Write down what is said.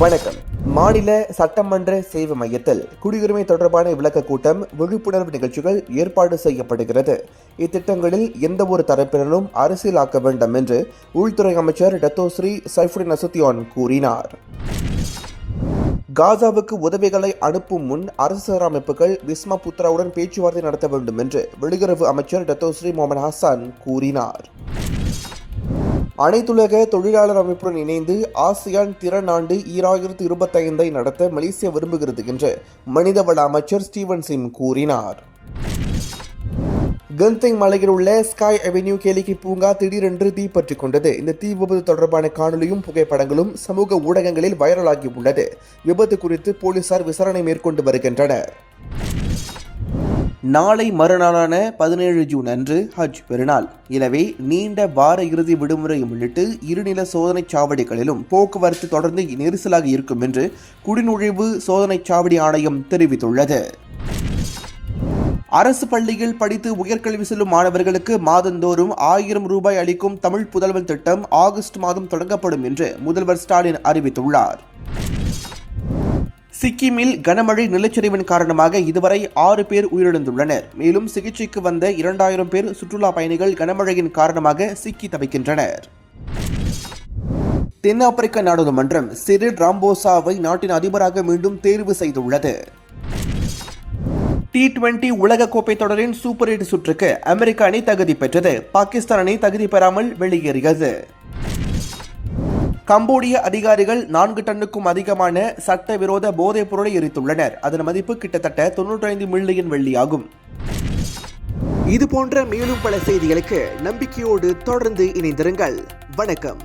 வணக்கம். மாநில சட்டமன்ற சேவை மையத்தில் குடியுரிமை தொடர்பான விளக்க கூட்டம் விழிப்புணர்வு நிகழ்ச்சிகள் ஏற்பாடு செய்யப்படுகிறது. இத்திட்டங்களில் எந்த ஒரு தரப்பினரும் அரசியலாக்க வேண்டும் என்று உள்துறை அமைச்சர் டத்தோஸ்ரீ சைஃபுடின் அசுத்தியான் கூறினார். காசாவுக்கு உதவிகளை அனுப்பும் முன் அரசு அமைப்புகள் விஸ்மா புத்ராவுடன் பேச்சுவார்த்தை நடத்த வேண்டும் என்று வெளியுறவு அமைச்சர் டத்தோஸ்ரீ முகமது ஹசான் கூறினார். அனைத்துலக தொழிலாளர் அமைப்புடன் இணைந்து ஆசியான் திறன் ஆண்டு ஈராயிரத்து இருபத்தைந்தை நடத்த மலேசியா விரும்புகிறது என்று மனிதவள அமைச்சர் ஸ்டீவன் சிம் கூறினார். கந்திங் மலையில் உள்ள ஸ்காய் அவென்யூ கேளிக்கை பூங்கா திடீரென்று தீப்பற்றிக் கொண்டது. இந்த தீ விபத்து தொடர்பான காணொலியும் புகைப்படங்களும் சமூக ஊடகங்களில் வைரலாகி உள்ளது. விபத்து குறித்து போலீசார் விசாரணை மேற்கொண்டு வருகின்றனர். நாளை மறுநாளான பதினேழு ஜூன் அன்று ஹஜ் பெருநாள். எனவே நீண்ட வார இறுதி விடுமுறை முன்னிட்டு இருநில சோதனை சாவடிகளிலும் போக்குவரத்து தொடர்ந்து நெரிசலாக இருக்கும் என்று குடிநுழைவு சோதனை சாவடி ஆணையம் தெரிவித்துள்ளது. அரசு பள்ளியில் படித்து உயர்கல்வி செல்லும் மாணவர்களுக்கு மாதந்தோறும் ஆயிரம் ரூபாய் அளிக்கும் தமிழ் புதல்வன் திட்டம் ஆகஸ்ட் மாதம் தொடங்கப்படும் என்று முதல்வர் ஸ்டாலின் அறிவித்துள்ளார். சிக்கிமில் கனமழை நிலச்சரிவின் காரணமாக இதுவரை ஆறு பேர் உயிரிழந்துள்ளனர். மேலும் சிகிச்சைக்கு வந்த இரண்டாயிரம் பேர் சுற்றுலா பயணிகள் கனமழையின் காரணமாக சிக்கி தவிக்கின்றனர். தென்னாப்பிரிக்க நாடாளுமன்றம் சிறில் ராம்போசாவை நாட்டின் அதிபராக மீண்டும் தேர்வு செய்துள்ளது. டி டுவெண்டி உலகக்கோப்பை தொடரின் சூப்பர் எயிட் சுற்றுக்கு அமெரிக்க அணி தகுதி பெற்றது. பாகிஸ்தான் அணி தகுதி பெறாமல் வெளியேறியது. கம்போடிய அதிகாரிகள் நான்கு டன்னுக்கும் அதிகமான சட்டவிரோத போதைப் பொருளை எரித்துள்ளனர். அதன் மதிப்பு கிட்டத்தட்ட தொன்னூற்றி ஐந்து மில்லியன் வெள்ளியாகும். இது போன்ற மேலும் பல செய்திகளுக்கு நம்பிக்கையோடு தொடர்ந்து இணைந்திருங்கள். வணக்கம்.